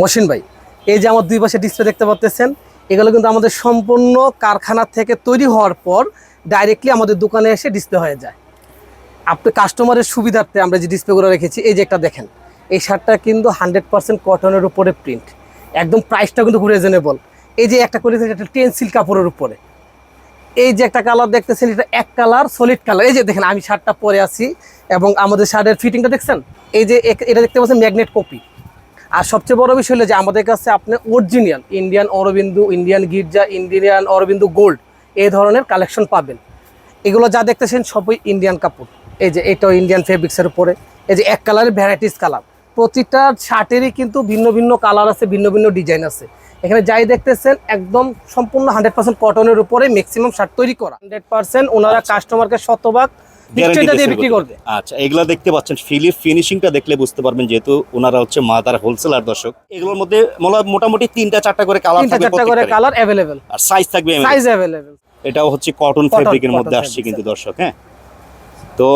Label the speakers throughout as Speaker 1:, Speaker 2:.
Speaker 1: মসিন ভাই, এই যে আমার দুই পাশে ডিসপ্লে দেখতে পাচ্ছেন এগুলো কিন্তু আমাদের সম্পূর্ণ কারখানা থেকে তৈরি হওয়ার পর ডাইরেক্টলি আমাদের দোকানে এসে ডিসপ্লে হয়ে যায়। আপনি কাস্টমারের সুবিধার্থে আমরা যে ডিসপ্লেগুলো রেখেছি, এই যে একটা দেখেন, এই শার্টটা কিন্তু হান্ড্রেড পার্সেন্ট কটনের উপরে প্রিন্ট একদম প্রাইসটা কিন্তু রিজনেবল এই যে একটা করে একটা টেন্সিল কাপড়ের উপরে। এই যে একটা কালার দেখতেছেন, এটা এক কালার সলিড কালার এই যে দেখেন, আমি শার্টটা পরে আছি এবং আমাদের শার্টের ফিটিংটা দেখছেন? এই যে এটা দেখতে পাচ্ছেন ম্যাগনেট কপি। আর সবচেয়ে বড় বিষয় হলো যে আমাদের কাছে আপনি অরিজিনাল ইন্ডিয়ান অরবিন্দু ইন্ডিয়ান গির্জা ইন্ডিয়ান অরবিন্দু গোল্ড এই ধরনের কালেকশন পাবেন। এগুলো যা দেখতেছেন সবই ইন্ডিয়ান কাপড়। এই যে এটাও ইন্ডিয়ান ফেব্রিক্সের উপরে। এই যে এক কালারের ভ্যারাইটিস কালার প্রতিটা শার্টেরই কিন্তু ভিন্ন ভিন্ন কালার আছে ভিন্ন ভিন্ন ডিজাইন আছে। এখানে যাই দেখতেছেন একদম সম্পূর্ণ হান্ড্রেড পার্সেন্ট কটনের উপরে ম্যাক্সিমাম শার্ট তৈরি করা। হান্ড্রেড পার্সেন্ট ওনারা কাস্টমারকে শতভাগ
Speaker 2: Guarantee
Speaker 1: দিয়ে
Speaker 2: দিয়ে
Speaker 1: বিক্রি করবে।
Speaker 2: আচ্ছা এগুলো দেখতে পাচ্ছেন ফিলিপ ফিনিশিংটা দেখলে বুঝতে পারবেন যেহেতু ওনারা হচ্ছে মাদার হোলসেলার দর্শক। এগুলোর মধ্যে মোটামুটি তিনটা চারটা করে কালার থাকবে
Speaker 1: চারটা করে কালার অ্যাভেলেবেল
Speaker 2: আর সাইজ থাকবে
Speaker 1: সাইজ অ্যাভেলেবেল
Speaker 2: এটাও হচ্ছে কটন ফেব্রিকের মধ্যে আসছে কিন্তু দর্শক হ্যাঁ? তো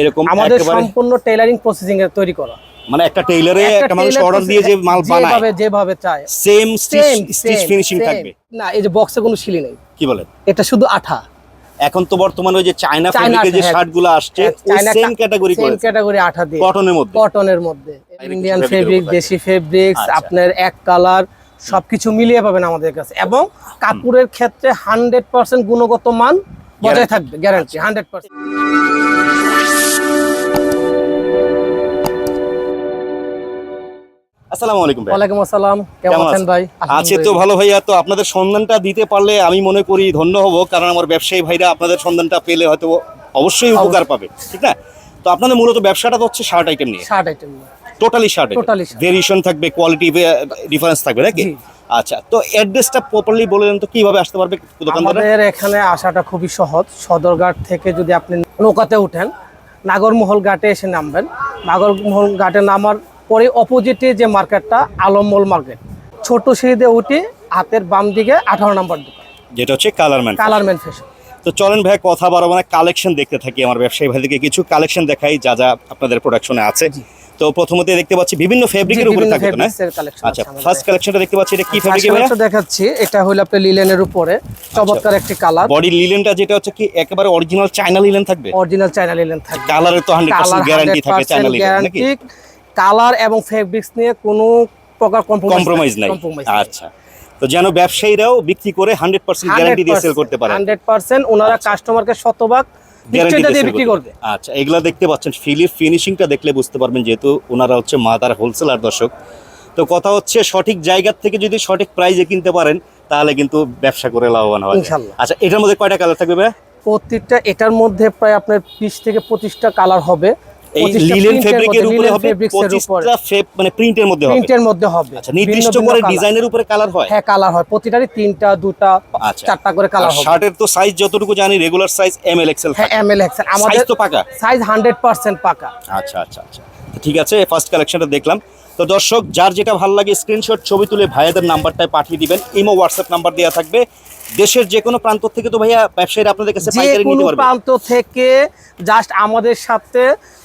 Speaker 2: এরকম
Speaker 1: আমাদের সম্পূর্ণ টেলারিং প্রসেসিং তৈরি করা।
Speaker 2: মানে একটা টেইলারে
Speaker 1: একটা
Speaker 2: একটা মানুষ অর্ডার দিয়ে যে মাল বানায়
Speaker 1: যেভাবে যেভাবে চায়।
Speaker 2: সেম স্টিচ ফিনিশিং থাকবে।
Speaker 1: না এই যে বক্সে কোনো সিলি নেই।
Speaker 2: কি বলেন?
Speaker 1: এটা শুধু আঠা।
Speaker 2: এখন তো বর্তমানে ওই যে চায়না ফেব্রিকের যে
Speaker 1: হ্যাঁ,
Speaker 2: শার্টগুলো আসছে সেম ক্যাটাগরি করে সেম
Speaker 1: ক্যাটাগরি আঠা দিয়ে।
Speaker 2: কটনের মধ্যে।
Speaker 1: কটনের মধ্যে। ইন্ডিয়ান ফেব্রিক দেশি ফেব্রিক্স
Speaker 2: আচ্ছা।
Speaker 1: আপনার এক কালার সবকিছু মিলিয়ে পাবেন আমাদের কাছে। এবং কাপড়ের ক্ষেত্রে 100% গুণগত মান বজায় থাকবে গ্যারান্টি 100%
Speaker 2: আসসালামু আলাইকুম
Speaker 1: ওয়ালাইকুম আসসালাম। কেমন আছেন? ভাই?
Speaker 2: আছে তো ভালো ভাইয়া। তো আপনাদের সন্ধানটা দিতে পারলে আমি মনে করি ধন্য হব কারণ আমার ব্যবসায়ী ভাইরা আপনাদের সন্ধানটা পেলে হয়তো অবশ্যই উপকার পাবে ঠিক না? তো আপনাদের মূলত ব্যবসাটা তো হচ্ছে শার্ট আইটেম নিয়ে।
Speaker 1: Shirt item
Speaker 2: totally shirt variation থাকবে কোয়ালিটি ডিফারেন্স থাকবে নাকি? আচ্ছা তো অ্যাড্রেসটা প্রপারলি বলে দেন তো কীভাবে আসতে পারবে
Speaker 1: আমাদের এখানে আসাটা খুবই সহজ। সদরঘাট থেকে যদি আপনি নৌকাতে উঠেন নাগরমহল ঘাটে এসে নামবেন। নাগরমহল ঘাটে নামার পরে অপোজিটে যে মার্কেটটা আলমমল মার্কেট ছোট সিঁড়িতে উঠে হাতের বাম দিকে আঠারো নম্বর দোকান।
Speaker 2: যেটা হচ্ছে কালারম্যান
Speaker 1: কালারম্যান ফ্যাশন।
Speaker 2: তো চলেন ভাই কথা বাড়াবো না কালেকশন দেখতে থাকি আমার ব্যবসায়ী ভাইদেরকে কিছু কালেকশন দেখাই যা যা আপনাদের প্রোডাকশনে আছে। তো প্রথমত দেখতে পাচ্ছি বিভিন্ন ফেব্রিকের উপরে থাকে না? আচ্ছা ফার্স্ট কালেকশনটা দেখতে পাচ্ছি এটা কি ফেব্রিকে ভাইয়া
Speaker 1: দেখাচ্ছি এটা হলো আপনার লিলেনের উপরে চমৎকার একটি কালার
Speaker 2: বডি লিলেনটা যেটা হচ্ছে কি একেবারে অরিজিনাল চায়না লিলেন থাকবে?
Speaker 1: অরিজিনাল চাইনা লিলেন থাকবে।
Speaker 2: কালারে তো হান্ড্রেড
Speaker 1: কালার
Speaker 2: পার্সেন্ট গ্যারান্টি থাকে চায়না লিলেন নাকি?
Speaker 1: কালার এবং ফেব্রিক্স নিয়ে কোনো প্রকার
Speaker 2: কম্প্রোমাইজ নাই। আচ্ছা। তো যেন ব্যবসায়ীরাও বিক্রি করে হান্ড্রেড পার্সেন্ট গ্যারান্টি দিয়ে সেল করতে পারে
Speaker 1: হান্ড্রেড পার্সেন্ট ওনারা কাস্টমারকে শতভাগ বিক্রি করবে।
Speaker 2: আচ্ছা এগুলা দেখতে পাচ্ছেন ফিলিপ ফিনিশিংটা দেখলে বুঝতে পারবেন যেহেতু ওনারা হচ্ছে মাদার হোলসেলার দর্শক। তো কথা হচ্ছে সঠিক জায়গা থেকে যদি সঠিক প্রাইজে কিনতে পারেন তাহলে কিন্তু ব্যবসা করে লাভবান হয় আচ্ছা এটার মধ্যে কয়টা কালার থাকবে
Speaker 1: প্রত্যেকটা এটার মধ্যে প্রায় আপনার বিশ থেকে পঁচিশটা কালার হবে।
Speaker 2: এই লিলেন ফেব্রিকের উপরে হবে
Speaker 1: fabrics এর উপরে,
Speaker 2: 25টা ফেব মানে প্রিন্টের মধ্যে হবে।
Speaker 1: প্রিন্টের মধ্যে হবে।
Speaker 2: আচ্ছা নির্দিষ্ট করে ডিজাইনের উপরে কালার হয়?
Speaker 1: হ্যাঁ কালার হয়। প্রতিটারই তিনটা দুটা
Speaker 2: আচ্ছা।
Speaker 1: চারটা করে কালার হবে।
Speaker 2: শার্টের তো সাইজ যতটুকু জানি regular size M L XL
Speaker 1: হ্যাঁ এম এল এক্সেল
Speaker 2: সাইজ তো পাকা?
Speaker 1: সাইজ হান্ড্রেড পার্সেন্ট পাকা।
Speaker 2: আচ্ছা আচ্ছা আচ্ছা। ঠিক আছে ফার্স্ট কালেকশনটা দেখলাম। তো দর্শক যার যেটা ভালো লাগে স্ক্রিনশট ছবি তুলে ভাইয়াদের নাম্বারটায় পাঠিয়ে দিবেন। ইমো হোয়াটসঅ্যাপ নাম্বার দেওয়া থাকবে। দেশের যে কোনো প্রান্ত থেকে তো ভাইয়া ব্যবসায়ীরা আপনাদের কাছে পাইকারি নিতে পারবে।
Speaker 1: প্রান্ত থেকে জাস্ট আমাদের সাথে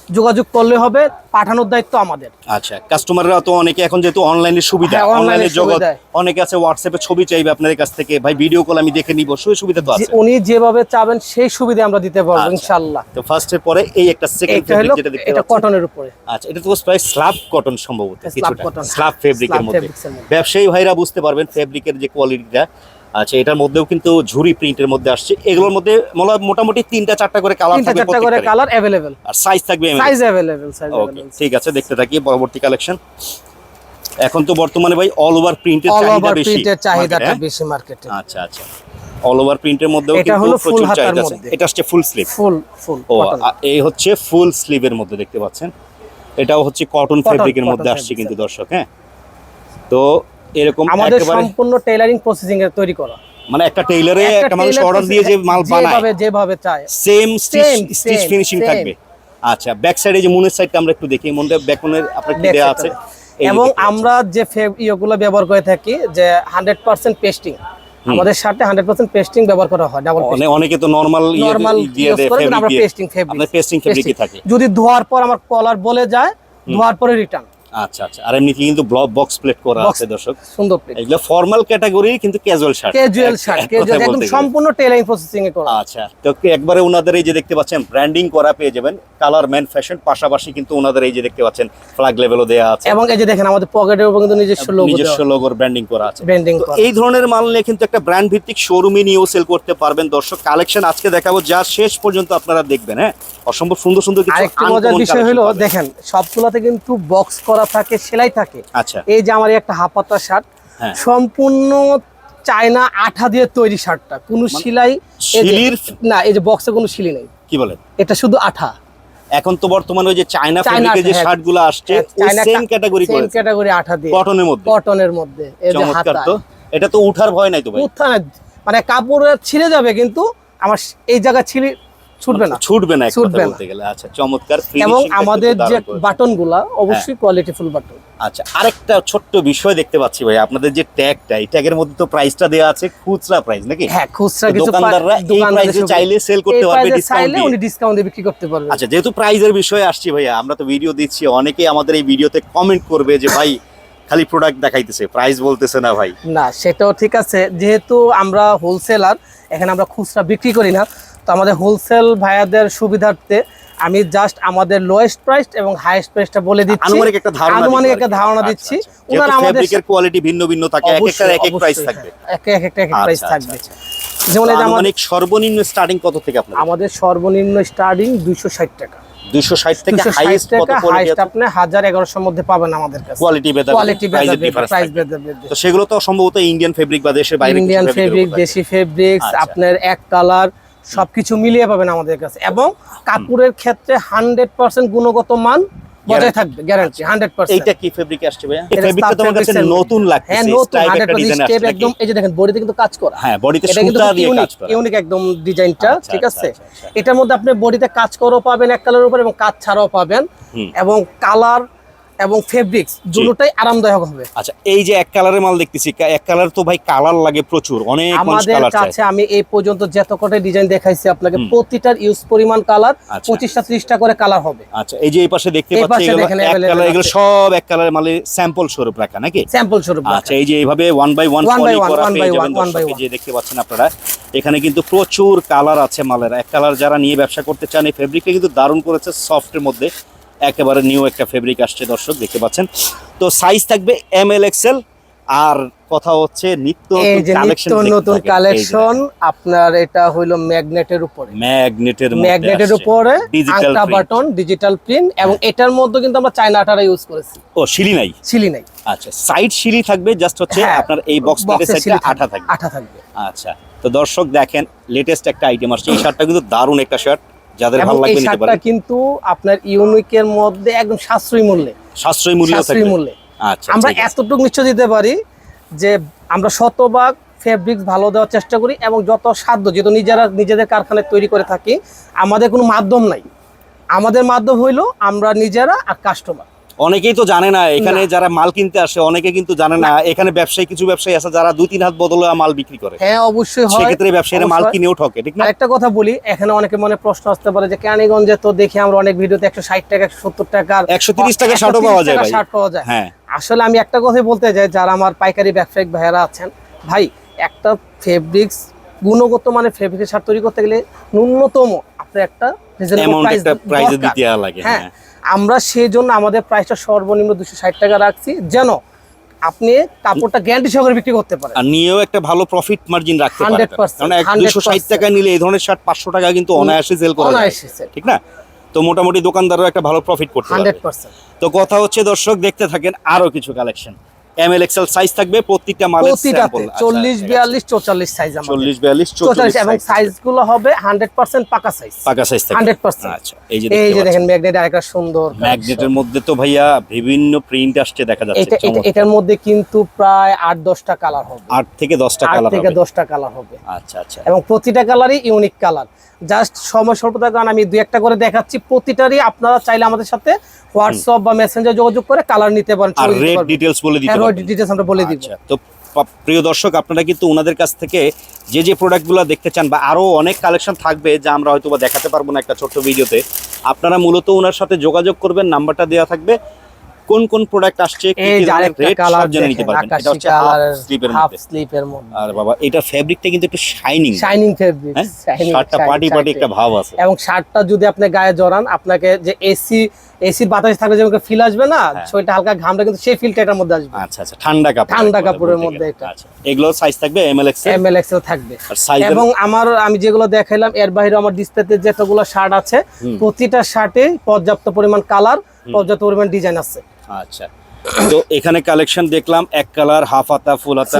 Speaker 1: যোগাযোগ করলে হবে পাঠানোর দায়িত্ব আমাদের।
Speaker 2: আচ্ছা কাস্টমাররা তো অনেকে এখন যেহেতু অনলাইনের সুবিধা
Speaker 1: হ্যাঁ,
Speaker 2: অনলাইনের
Speaker 1: এর
Speaker 2: জগৎ অনেকে আছে হোয়াটসঅ্যাপে ছবি চাইবে আপনাদের কাছ থেকে ভাই ভিডিও কল আমি দেখে নিব। সেই সুবিধা তো আছে।
Speaker 1: উনি যেভাবে চাবেন সেই সুবিধা আমরা দিতে পারব
Speaker 2: আচ্ছা।
Speaker 1: ইনশাল্লাহ
Speaker 2: তো ফার্স্টের পরে এই একটা সেকেন্ড
Speaker 1: হলো
Speaker 2: যেটা দেখতে
Speaker 1: এটা কটনের উপরে।
Speaker 2: আচ্ছা এটা তো প্রায় স্ল্যাব কটন সম্ভবত কিছুটা। স্ল্যাব ফেব্রিকের মধ্যে। ব্যবসায়ী ভাইরা বুঝতে পারবেন ফেব্রিকের যে কোয়ালিটিটা আচ্ছা এটার মধ্যেও কিন্তু ঝুরি প্রিন্টের মধ্যে আসছে। এগুলোর মধ্যে মোটামুটি তিনটা চারটা করে কালার থাকবে
Speaker 1: চারটা করে কালার অ্যাভেলেবেল
Speaker 2: আর সাইজ থাকবে
Speaker 1: সাইজ অ্যাভেলেবেল সাইজ
Speaker 2: ওকে ঠিক আছে দেখতে থাকি পরবর্তী কালেকশন এখন তো বর্তমানে ভাই অল ওভার প্রিন্টের চাহিদা বেশি
Speaker 1: প্রিন্টের চাহিদাটা
Speaker 2: হ্যাঁ?
Speaker 1: বেশি মার্কেটে
Speaker 2: আচ্ছা আচ্ছা। অল ওভার প্রিন্টের মধ্যেও কিন্তু প্রচুর চাহিদা আছে।
Speaker 1: মধ্যে।
Speaker 2: এটা হচ্ছে ফুল স্লিভ
Speaker 1: ফুল ফুল
Speaker 2: ও এই হচ্ছে ফুল স্লিভের মধ্যে দেখতে পাচ্ছেন। এটাও হচ্ছে কটন ফেব্রিকের মধ্যে আসছে কিন্তু দর্শক হ্যাঁ? তো এরকম
Speaker 1: আমাদের সম্পূর্ণ টেলারিং প্রসেসিং এর তৈরি করা।
Speaker 2: মানে একটা টেইলারে
Speaker 1: একটা
Speaker 2: মানুষ অর্ডার দিয়ে যে মাল বানায়।
Speaker 1: যেভাবে যেভাবে চায়।
Speaker 2: সেম স্টিচ ফিনিশিং থাকবে। আচ্ছা ব্যাক সাইডে যে মুনের সাইডটা আমরা একটু দেখি। মুনটা ব্যাকনের আপনার কি দেয়া আছে?
Speaker 1: এবং আমরা যে ফেব ইয়েগুলো ব্যবহার করে থাকি যে হান্ড্রেড পার্সেন্ট পেস্টিং আমাদের সাথে হান্ড্রেড পার্সেন্ট পেস্টিং ব্যবহার করা হয় ডাবল
Speaker 2: অনে- অনেকে তো নরমাল
Speaker 1: নর্মাল
Speaker 2: দিয়ে দেয়
Speaker 1: আমরা
Speaker 2: ফেব্রিক দিয়ে
Speaker 1: পেস্টিং ফেব্রিক
Speaker 2: পেস্টিং ফেব্রিকই থাকে?
Speaker 1: যদি ধোয়ার পর আমার কলার বলে যায় ধোয়ার পরে রিটার্ন
Speaker 2: আচ্ছা আচ্ছা। আর এমনিতে কিন্তু ব্লক বক্স প্লেট করা আছে দর্শক।
Speaker 1: সুন্দর প্লেট
Speaker 2: এগুলো ফর্মাল ক্যাটাগরি কিন্তু casual shirt
Speaker 1: casual shirt casual একদম সম্পূর্ণ টেলারিং প্রসেসিং এ করা।
Speaker 2: আচ্ছা তো একবারে ওনাদের এই যে দেখতে পাচ্ছেন ব্র্যান্ডিং করা পেয়ে যাবেন। কালার ম্যান ফ্যাশন পাশাপাশি কিন্তু ওনাদের এই যে দেখতে পাচ্ছেন ফ্ল্যাগ লেভেলও দেওয়া আছে।
Speaker 1: এবং এই যে দেখেন আমাদের পকেটের উপর কিন্তু নিজস্ব লোগো
Speaker 2: নিজস্ব লোগোর ব্র্যান্ডিং করা আছে।
Speaker 1: ব্র্যান্ডিং
Speaker 2: এই ধরনের মাল নিয়ে কিন্তু একটা ব্র্যান্ড ভিত্তিক শোরুমে নিয়েও সেল করতে পারবেন দর্শক। কালেকশন আজকে দেখাবো যা শেষ পর্যন্ত আপনারা দেখবেন হ্যাঁ? অসম্ভব সুন্দর সুন্দর কিছু
Speaker 1: আরেকটা মজার বিষয় হলো দেখেন সবগুলাতে কিন্তু বক্স করা থাকে সেলাই থাকে।
Speaker 2: আচ্ছা।
Speaker 1: এই যে আমার একটা হাফাতা শার্ট
Speaker 2: হ্যাঁ।
Speaker 1: সম্পূর্ণ চায়না আঠা দিয়ে তৈরি শার্টটা। কোনো সেলাই এই না এই যে বক্সে কোনো শিলি নেই।
Speaker 2: কি বলেন?
Speaker 1: এটা শুধু আঠা।
Speaker 2: এখন তো বর্তমানে ওই যে চায়না ফেব্রিকের যে
Speaker 1: হ্যাঁ।
Speaker 2: শার্টগুলো আসছে
Speaker 1: চায়না
Speaker 2: সেম ক্যাটাগরি
Speaker 1: করে
Speaker 2: সেম
Speaker 1: ক্যাটাগরি আঠা দিয়ে।
Speaker 2: কটনের মধ্যে।
Speaker 1: কটনের মধ্যে এই যে হাতা
Speaker 2: তো। এটা তো উঠার ভয় নাই তো ভাই?
Speaker 1: উত্থানে মানে কাপড় ছিঁড়ে যাবে কিন্তু আমার এই জায়গা ছিঁড়ে ছুটবে না।
Speaker 2: ছুটবে না
Speaker 1: ছুটবে।
Speaker 2: বলতে গেলে। আচ্ছা চমৎকার
Speaker 1: এবং আমাদের যে গুলা অবশ্যই কোয়ালিটি ফুল বাটন
Speaker 2: আচ্ছা আরেকটা ছোট্ট বিষয় দেখতে পাচ্ছি ভাই আপনাদের যে ট্যাগটা এই ট্যাগের মধ্যে তো প্রাইসটা দেওয়া আছে খুচরা প্রাইস নাকি?
Speaker 1: হ্যাঁ খুচরা কিছু
Speaker 2: দোকানদাররা এই প্রাইসে চাইলে সেল করতে পারবে ডিসকাউন্ট দিয়ে।
Speaker 1: উনি ডিসকাউন্ট দিয়ে বিক্রি করতে পারবেন।
Speaker 2: আচ্ছা যেহেতু প্রাইজের বিষয়ে আসছি ভাইয়া আমরা তো ভিডিও দিচ্ছি অনেকেই আমাদের এই ভিডিওতে কমেন্ট করবে যে ভাই খালি প্রোডাক্ট দেখাইতেছে প্রাইস বলতেছে না ভাই।
Speaker 1: না সেটাও ঠিক আছে। যেহেতু আমরা হোলসেলার এখানে আমরা খুচরা বিক্রি করি না। তো আমাদের হোলসেল ভাইয়াদের সুবিধার্থে আমি জাস্ট আমাদের লোয়েস্ট প্রাইস এবং হাইয়েস্ট প্রাইসটা বলে দিচ্ছি।
Speaker 2: আনুমানিক একটা ধারণা
Speaker 1: আনুমানিক একটা ধারণা
Speaker 2: আচ্ছা,
Speaker 1: দিচ্ছি।
Speaker 2: আচ্ছা।
Speaker 1: ওনারা আমাদের
Speaker 2: ফেব্রিকের কোয়ালিটি ভিন্ন ভিন্ন থাকে এক একটার এক এক প্রাইস থাকবে।
Speaker 1: এক এক একটা এক এক প্রাইস
Speaker 2: আচ্ছা,
Speaker 1: থাকবে। যেমন এই আমাদের
Speaker 2: আনুমানিক সর্বনিম্ন স্টার্টিং কত থেকে আপনার
Speaker 1: আমাদের সর্বনিম্ন স্টার্টিং দুইশো ষাট টাকা।
Speaker 2: 260 থেকে হাইয়েস্ট কত
Speaker 1: টাকা
Speaker 2: কোয়ালিটি
Speaker 1: আপনি হাজার এগারোশোর মধ্যে পাবেন আমাদের কাছে।
Speaker 2: কোয়ালিটি বেদা
Speaker 1: কোয়ালিটি
Speaker 2: ডিফারেন্স
Speaker 1: প্রাইস বেঁধে
Speaker 2: তো সেগুলো তো সম্ভবত ইন্ডিয়ান ফেব্রিক বা দেশের বাইরে
Speaker 1: ইন্ডিয়ান ফেব্রিক দেশি ফেব্রিক্স। আপনার এক কালার সবকিছু মিলিয়ে পাবেন আমাদের কাছে। এবং কাপড়ের ক্ষেত্রে হান্ড্রেড পার্সেন্ট গুণগত মান বজায় থাকবে গ্যারান্টি হান্ড্রেড পার্সেন্ট।
Speaker 2: এইটা কি ফেব্রিক আসছে ভাইয়া? ফেব্রিকটা তোমার কাছে নতুন লাগছে
Speaker 1: হ্যাঁ নতুন হান্ড্রেড পার্সেন্ট স্টেপ একদম এই যে দেখেন বডিতে কিন্তু কাজ করা।
Speaker 2: হ্যাঁ বডিতে
Speaker 1: কিন্তু
Speaker 2: সুতা দিয়ে
Speaker 1: ইউনিক
Speaker 2: কাজ করা।
Speaker 1: ইউনিক একদম ডিজাইনটা
Speaker 2: আচ্ছা,
Speaker 1: ঠিক
Speaker 2: আচ্ছা,
Speaker 1: আছে?
Speaker 2: আচ্ছা।
Speaker 1: এটার মধ্যে আপনি বডিতে কাজ করাও পাবেন এক কালারের উপর এবং কাজ ছাড়াও পাবেন। এবং কালার এবং ফেব্রিক্স দুটোটাই আরামদায়ক হবে।
Speaker 2: আচ্ছা এই যে এক কালারের মাল দেখতেছি এক কালার তো ভাই কালার লাগে প্রচুর অনেক
Speaker 1: আমাদের কাছে আমি এই পর্যন্ত যত কটা ডিজাইন দেখাইছি আপনাকে। প্রতিটার ইউজ পরিমাণ কালার
Speaker 2: আচ্ছা।
Speaker 1: পঁচিশটা ত্রিশটা করে কালার হবে।
Speaker 2: আচ্ছা এই যে এই পাশে দেখতে পাচ্ছি এগুলো এক কালার এগুলো সব এক কালারের মালে স্যাম্পল স্বরূপ রাখা নাকি?
Speaker 1: স্যাম্পল স্বরূপ
Speaker 2: আচ্ছা এই যে এইভাবে one by one poly
Speaker 1: one,
Speaker 2: করা পেয়ে যাবেন দর্শক যে দেখতে পাচ্ছেন আপনারা এখানে কিন্তু প্রচুর কালার আছে মালের। এক কালার যারা নিয়ে ব্যবসা করতে চান এই ফেব্রিকটা কিন্তু দারুণ করেছে সফটের মধ্যে। একেবারে নিউ একটা ফেব্রিক আসছে দর্শক দেখতে পাচ্ছেন। তো সাইজ থাকবে এম এল এক্সেল আর কথা হচ্ছে নিত্য
Speaker 1: নিত্য নতুন কালেকশন আপনার এটা হইল ম্যাগনেটের উপরে।
Speaker 2: ম্যাগনেটের
Speaker 1: ম্যাগনেটের উপরে
Speaker 2: ডিজিটাল
Speaker 1: বাটন ডিজিটাল প্রিন্ট এবং এটার মধ্যে কিন্তু আমরা চায়না আটারা ইউজ করেছি।
Speaker 2: ও শিলি নাই?
Speaker 1: ছিলি নাই।
Speaker 2: আচ্ছা সাইড শিলি থাকবে জাস্ট হচ্ছে
Speaker 1: হ্যাঁ,
Speaker 2: আপনার এই বক্স
Speaker 1: এর
Speaker 2: সাইডটা আঠা থাকবে।
Speaker 1: আঠা থাকবে।
Speaker 2: আচ্ছা তো দর্শক দেখেন লেটেস্ট একটা আইটেম আসছে। এই শার্টটা কিন্তু দারুণ একটা শার্ট যাদের ভালো লাগবে নিতে পারেন।
Speaker 1: কিন্তু আপনার ইউনিকের মধ্যে একদম সাশ্রয়ী মূল্যে।
Speaker 2: সাশ্রয়ী মূল্য
Speaker 1: সাশ্রয়ী মূল্যে।
Speaker 2: আচ্ছা
Speaker 1: আমরা এতটুকু নিশ্চয় দিতে পারি যে আমরা শতভাগ ফেব্রিক্স ভালো দেওয়ার চেষ্টা করি এবং যত সাধ্য যেহেতু নিজেরা নিজেদের কারখানায় তৈরি করে থাকি আমাদের কোনো মাধ্যম নাই। আমাদের মাধ্যম হইল আমরা নিজেরা আর কাস্টমার
Speaker 2: অনেকেই তো জানে না এখানে যারা মাল কিনতে আসে অনেকে কিন্তু জানে না এখানে ব্যবসায়ী কিছু ব্যবসায়ী আছে যারা দুই তিন হাত বদলে মাল বিক্রি করে।
Speaker 1: হ্যাঁ অবশ্যই হয়।
Speaker 2: সেক্ষেত্রে ব্যবসায়ীরা মাল কিনেও ঠকে ঠিক না?
Speaker 1: আরেকটা কথা বলি এখানে অনেকে মনে প্রশ্ন আসতে পারে যে কেরানীগঞ্জে তো দেখি আমরা অনেক ভিডিওতে একশো ষাট টাকা একশো সত্তর টাকার
Speaker 2: একশো তিরিশ টাকা শার্টও পাওয়া যায় ভাই।
Speaker 1: শার্ট পাওয়া যায়।
Speaker 2: হ্যাঁ।
Speaker 1: আসলে আমি একটা কথাই বলতে চাই যারা আমার পাইকারি ব্যবসায়িক ভাইয়েরা আছেন ভাই একটা ফেব্রিক্স গুণগত মানে ফেব্রিক্স শার্ট তৈরি করতে গেলে ন্যূনতম আপনার একটা
Speaker 2: একটা দিতে লাগে
Speaker 1: হ্যাঁ
Speaker 2: হ্যাঁ।
Speaker 1: আমরা সেই জন্য আমাদের প্রাইসটা সর্বনিম্ন দুশো ষাট টাকা রাখছি যেন আপনি কাপড়টা গ্যারান্টি সহকারে বিক্রি করতে পারেন।
Speaker 2: আর নিয়েও একটা ভালো প্রফিট মার্জিন রাখতে পারেন।
Speaker 1: 100%,
Speaker 2: কারণ এক
Speaker 1: 100%
Speaker 2: দুশো ষাট টাকা নিলে এই ধরনের শার্ট পাঁচশো টাকা কিন্তু অনায়াসে সেল করা যায়। ঠিক না? তো মোটামুটি দোকানদারও একটা ভালো প্রফিট করতে পারে
Speaker 1: 100%
Speaker 2: তো কথা হচ্ছে দর্শক দেখতে থাকেন আরও কিছু collection M L XL size থাকবে প্রত্যেকটা
Speaker 1: প্রতিটাতে সাইজ আমাদের। এবংগুলো হবে হান্ড্রেড পার্সেন্ট পাকা সাইজ
Speaker 2: পাকা সাইজ থাকবে।
Speaker 1: 100%
Speaker 2: আচ্ছা এই যে
Speaker 1: এই যে
Speaker 2: দেখতে
Speaker 1: দেখেন ম্যাগনেট আরেকটা সুন্দর
Speaker 2: ম্যাগনেটের মধ্যে তো ভাইয়া বিভিন্ন প্রিন্ট আসছে দেখা যাচ্ছে।
Speaker 1: এটার মধ্যে কিন্তু প্রায় আট দশটা কালার হবে।
Speaker 2: আট থেকে দশটা
Speaker 1: আট
Speaker 2: কালার
Speaker 1: থেকে
Speaker 2: হবে।
Speaker 1: দশটা কালার হবে।
Speaker 2: আচ্ছা আচ্ছা।
Speaker 1: এবং প্রতিটা কালারই ইউনিক কালার জাস্ট সময় স্বল্পতার কারণে আমি দুই একটা করে দেখাচ্ছি প্রতিটারই আপনারা চাইলে আমাদের সাথে হোয়াটসঅ্যাপ বা মেসেঞ্জার যোগাযোগ করে কালার নিতে পারেন
Speaker 2: আর রেড। ডিটেলস বলে দিতে
Speaker 1: হ্যাঁ
Speaker 2: পারবেন।
Speaker 1: ডিটেলস আমরা বলে দিব
Speaker 2: আচ্ছা তো প্রিয় দর্শক আপনারা কিন্তু ওনাদের কাছ থেকে যে যে প্রোডাক্টগুলো দেখতে চান বা আরও অনেক কালেকশন থাকবে যা আমরা হয়তো বা দেখাতে পারব না একটা ছোট্ট ভিডিওতে আপনারা মূলত ওনার সাথে যোগাযোগ করবেন নাম্বারটা দেওয়া থাকবে কোন কোন প্রোডাক্ট আসছে কি
Speaker 1: এই যে আরেকটা কালার
Speaker 2: জেনে নিতে পারবেন। এটা হচ্ছে হাফ স্লিপের
Speaker 1: হাফ
Speaker 2: মধ্যে।
Speaker 1: স্লিপের মধ্যে।
Speaker 2: আর বাবা এটা ফেব্রিকটা কিন্তু একটু শাইনিং
Speaker 1: শাইনিং ফেব্রিক
Speaker 2: শার্টটা পার্টি পার্টি একটা ভাব আছে।
Speaker 1: এবং শার্টটা যদি আপনি গায়ে জড়ান আপনাকে যে এসি এসির বাতাস থাকলে যেমন ফিল আসবে না
Speaker 2: হ্যাঁ।
Speaker 1: হালকা ঘামটা কিন্তু সেই ফিলটা এটার মধ্যে আসবে।
Speaker 2: আচ্ছা আচ্ছা ঠান্ডা কাপড়
Speaker 1: ঠান্ডা কাপড়ের মধ্যে। এটা।
Speaker 2: আচ্ছা এগুলো সাইজ থাকবে M L X
Speaker 1: M L XL থাকবে এবং আমার আমি যেগুলো দেখাইলাম এর বাইরে আমার ডিসপ্লেতে যতগুলো শার্ট আছে প্রতিটা শার্টে পর্যাপ্ত পরিমাণ কালার পর্যাপ্ত পরিমাণ ডিজাইন আছে।
Speaker 2: আচ্ছা। তো এখানে কালেকশন দেখলাম এক কালার হাফ হাতা ফুল হাতা।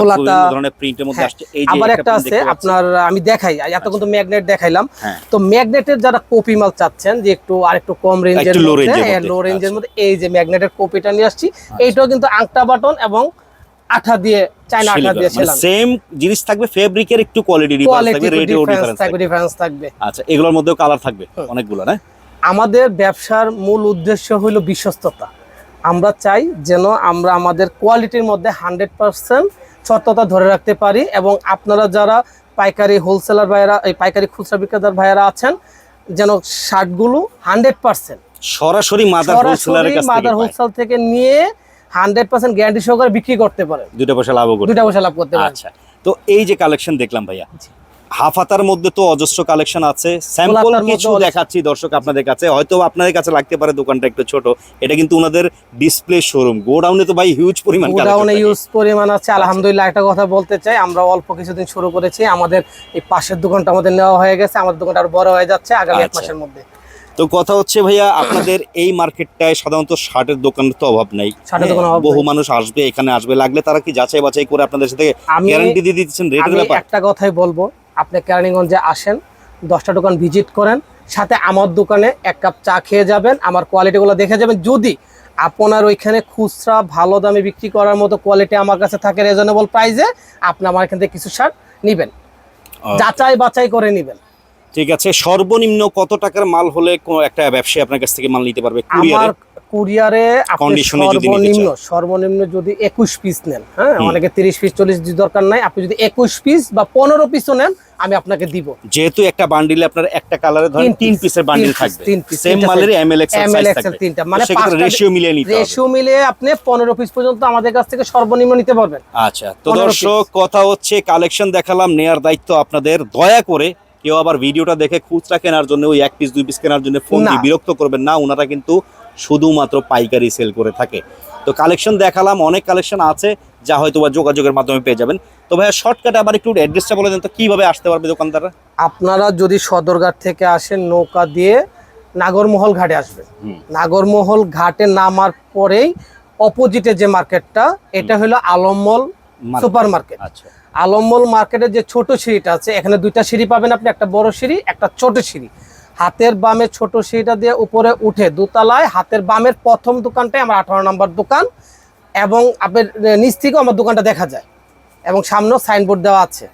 Speaker 2: ধরনের প্রিন্টের মধ্যে
Speaker 1: হ্যাঁ,
Speaker 2: আসছে। এই যে
Speaker 1: আবার একটা আছে আপনার আমি দেখাই এতক্ষণ তো ম্যাগনেট দেখাইলাম।
Speaker 2: হ্যাঁ।
Speaker 1: তো ম্যাগনেটের যারা কপি মাল চাচ্ছেন যে একটু আর একটু কম রেঞ্জের মধ্যে। লো রেঞ্জের
Speaker 2: আচ্ছা।
Speaker 1: মধ্যে এই যে ম্যাগনেটের কপিটা নিয়ে আসছি। এইটাও কিন্তু আংটা বাটন এবং আঠা দিয়ে চাইনা আঠা দিয়ে ছিলাম।
Speaker 2: সেম জিনিস থাকবে ফেব্রিকের একটু কোয়ালিটি ডিফারেন্স থাকবে
Speaker 1: থাকবে ডিফারেন্স থাকবে।
Speaker 2: আচ্ছা এগুলোর মধ্যেও কালার থাকবে অনেকগুলো না?
Speaker 1: আমাদের ব্যবসার মূল উদ্দেশ্য হইল বিশ্বস্ততা। আমরা চাই যেন আমরা আমাদের কোয়ালিটির মধ্যে হান্ড্রেড পার্সেন্ট সত্যতা ধরে রাখতে পারি এবং আপনারা যারা পাইকারি হোলসেলার ভাইয়েরা এই পাইকারি খুচরা বিক্রেতার ভাইয়েরা আছেন যেন শার্টগুলো হান্ড্রেড পার্সেন্ট
Speaker 2: সরাসরি মাদার হোলসেলারের
Speaker 1: সরাসরি মাদার হোলসেল থেকে নিয়ে হান্ড্রেড পার্সেন্ট গ্যারান্টি সহকারে বিক্রি করতে পারেন।
Speaker 2: দুটো পয়সা করবে
Speaker 1: দুইটা পয়সা লাভ করতে পারেন।
Speaker 2: আচ্ছা। তো এই যে কালেকশন দেখলাম ভাইয়া
Speaker 1: জি।
Speaker 2: হাফ হাতার মধ্যে তো অজস্র কালেকশন আছে। স্যাম্পল কিছু দেখাচ্ছি দর্শক আপনাদের কাছে। হয়তো আপনাদের কাছে লাগতে পারে দোকানটা একটু ছোট। এটা কিন্তু ওনাদের ডিসপ্লে শোরুম গোডাউনে তো ভাই হিউজ পরিমাণ
Speaker 1: গোডাউনে। ইউজ পরিমাণ আছে। আলহামদুলিল্লাহ একটা কথা বলতে চাই। আমরা অল্প কিছুদিন শুরু করেছি। আমাদের এই পাশের দোকানটা আমাদের নেওয়া হয়ে গেছে। আমাদের দোকানটা আরও বড় হয়ে যাচ্ছে আগামী এক
Speaker 2: আচ্ছা।
Speaker 1: মাসের মধ্যে।
Speaker 2: তো কথা হচ্ছে ভাইয়া আপনাদের এই মার্কেটটায় সাধারণত শার্টের দোকানের তো অভাব নাই।
Speaker 1: শার্টের দোকান
Speaker 2: হ্যাঁ, বহু মানুষ আসবে এখানে আসবে। লাগলে তারা কি যাচাই বাছাই করে আপনাদের সাথে গ্যারান্টি দিয়ে দিচ্ছেন রেটের ব্যাপার?
Speaker 1: একটা কথাই বলব। আপনি কেরানীগঞ্জে আসেন দশটা দোকান ভিজিট করেন সাথে আমার দোকানে এক কাপ চা খেয়ে যাবেন আমার কোয়ালিটিগুলো দেখে যাবেন। যদি আপনার ওইখানে খুচরা ভালো দামে বিক্রি করার মতো কোয়ালিটি আমার কাছে থাকে রিজনেবল প্রাইসে আপনি আমার এখান থেকে কিছু সার নেবেন। যাচাই বাছাই করে নেবেন।
Speaker 2: ঠিক আছে সর্বনিম্ন কত টাকার মাল হলে কোন একটা ব্যবসায়ী আপনার কাছ থেকে মাল নিতে পারবে কুরিয়ারে?
Speaker 1: কুরিয়ারে
Speaker 2: এ যদি
Speaker 1: সর্বনিম্ন সর্বনিম্ন যদি একুশ পিস নেন হ্যাঁ অনেকে তিরিশ পিস চল্লিশ পিস দরকার নাই আপনি যদি একুশ পিস বা পনেরো পিসও নেন আমি আপনাকে দিব।
Speaker 2: যেহেতু একটা বান্ডিলে আপনার একটা কালারে ধরেন
Speaker 1: তিন
Speaker 2: পিসের বান্ডিল থাকবে। সেম মালের এমএল এক্সেল সাইজ থাকবে।
Speaker 1: তিনটা,
Speaker 2: মানে সেক্ষেত্রে রেশিও মিলিয়ে নিতে
Speaker 1: রেশিও মিলিয়ে আপনি পনেরো পিস পর্যন্ত আমাদের কাছ থেকে সর্বনিম্ন নিতে পারবেন।
Speaker 2: আচ্ছা তো দর্শক কথা হচ্ছে কালেকশন দেখালাম নেয়ার দায়িত্ব আপনাদের। দয়া করে কেউ আবার ভিডিওটা দেখে খুচরা কেনার জন্য ওই এক পিস দুই পিস কেনার জন্য ফোন দিয়ে বিরক্ত করবেন না ওনারা কিন্তু শুধুমাত্র পাইকারি সেল করে থাকে। তো কালেকশন দেখালাম অনেক কালেকশন আছে যা হয়তো বা যোগাযোগের মাধ্যমে পেয়ে যাবেন। তো ভাইয়া শর্টকাটে আবার একটু অ্যাড্রেসটা বলে দেন তো কীভাবে আসতে পারবে দোকানদাররা?
Speaker 1: আপনারা যদি সদরঘাট থেকে আসেন নৌকা দিয়ে নাগরমহল ঘাটে আসবেন। নাগরমহল ঘাটে নামার পরেই অপোজিটে যে মার্কেটটা এটা হলো আলমমল। সুপার মার্কেট
Speaker 2: আচ্ছা।
Speaker 1: আলমমল মার্কেটের যে ছোট সিঁড়িটা আছে এখানে দুইটা সিঁড়ি পাবেন আপনি একটা বড় সিঁড়ি একটা ছোট সিঁড়ি। হাতের বামে ছোট সিঁড়িটা দিয়ে উপরে উঠে দোতলায় হাতের বামের প্রথম দোকানটাই আমার আঠারো নম্বর দোকান এবং আপনার নিচ থেকেও আমার দোকানটা দেখা যায় এবং সামনেও সাইনবোর্ড দেওয়া আছে।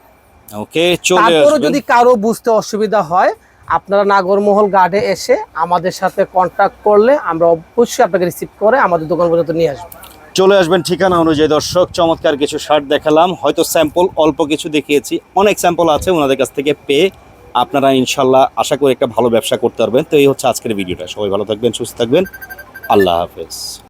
Speaker 2: ওকে চলে
Speaker 1: তারপরে যদি কারও বুঝতে অসুবিধা হয় আপনারা নাগরমহল গার্ডে এসে আমাদের সাথে কন্ট্যাক্ট করলে আমরা অবশ্যই আপনাকে রিসিভ করে আমাদের দোকান পর্যন্ত নিয়ে আসব।
Speaker 2: চলে আসবেন ঠিকানা অনুযায়ী, দর্শক, চমৎকার কিছু শার্ট দেখালাম। হয়তো স্যাম্পল অল্প কিছু দেখিয়েছি, অনেক স্যাম্পল আছে ওনাদের কাছ থেকে পেয়ে আপনারা ইনশাল্লাহ আশা করি একটা ভালো ব্যবসা করতে পারবেন। তো এই হচ্ছে আজকের ভিডিওটা। সবাই ভালো থাকবেন, সুস্থ থাকবেন। আল্লাহ হাফেজ।